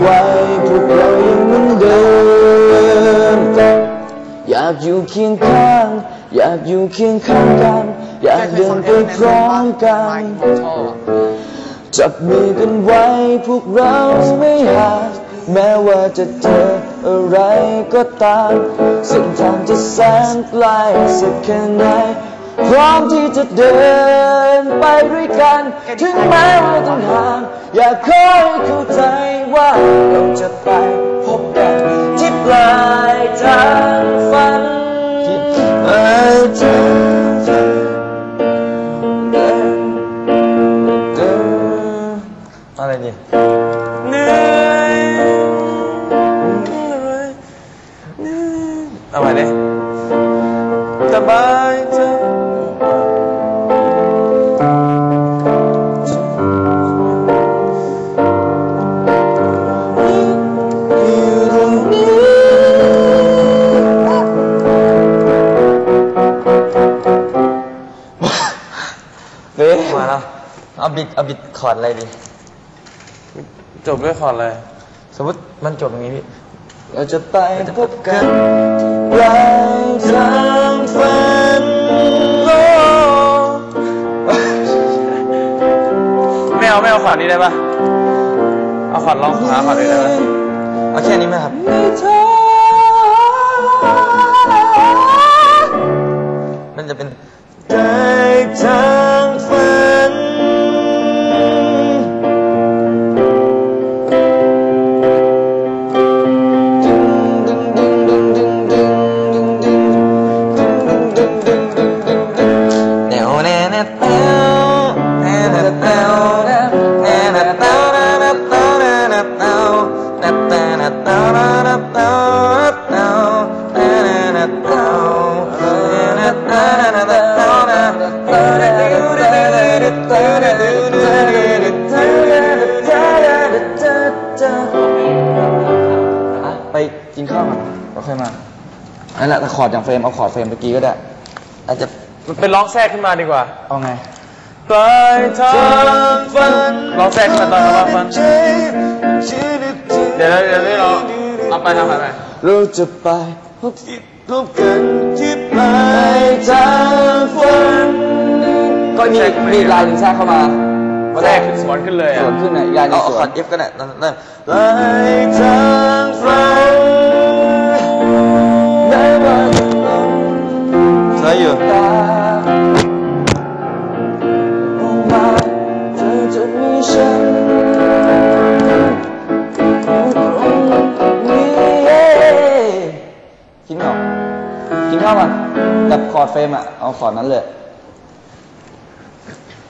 ไว้พวกเรายังเหมือนเดิมอยากอยู่เคียงข้าง อยากอยู่เคียงข้างกัน อยากเดินไปพร้อมกัน จับมือกันไว้พวกเราไม่ห่างแม้ว่าจะเจออะไรก็ตามเส้นทางจะแสนไกลสักแค่ไหน พร้อมที่จะเดินไปด้วยกัน ถึงแม้ว่าต้องห่าง อยากคอยเข้าใจว่าเราจะไปพบกันที่ปลายทางฝันที่ปลายทางอะไรดีเนื้อ เอาบิดเอาบิดคอร์ดอะไรดี จบด้วยคอร์ดอะไร สมมติมันจบอย่างนี้พี่เราจะไปพบกันปลายทางฝันโไม่เอาไม่เอาขวานนี้ได้ปะเอาขวานลองหาขวานนี้ได้ปะเอาแค่นี้ไหมครับ มันจะเป็นได้ กินข้าวก่อนเราค่อยมานั่นแหละแต่คอร์ดอย่างเฟรมเอาคอร์ดเฟรมเมื่อกี้ก็ได้ อาจจะมันเป็นร้องแทรกขึ้นมาดีกว่า เอาไงปลายทางฝันร้องแทรกขึ้นมาตอนระหว่างฝันเดี๋ยวเดี๋ยวเดี๋ยวเราเอาไปทำอะไรเราจะไปพบพบกันที่ปลายทางฝันก็มีมีลายหนึ่งแทรกเข้ามาแทรกขึ้นสวนขึ้นเลยสอะวนขึ้นไหนยายในเอาสวคอนร์ด F ก็ได้นั่นนั่นปลายทางฝัน ฉันอยู่ตรงนี้คิดไม่ออกกินข้าวมันแบบคอร์ดเฟรมอะ เอาคอร์ดนั้นเลย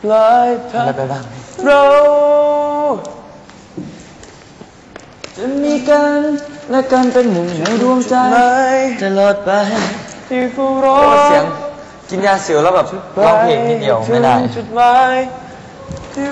ปลายทางอะไรไปบ้างเราจะมีกันและกันเป็นหนึ่งในดวงใจตลอดไปที่เฝ้ารอเสียงกินยาเสียวแล้วแบบร้องเพลงนิดเดียวไม่ได้ จุ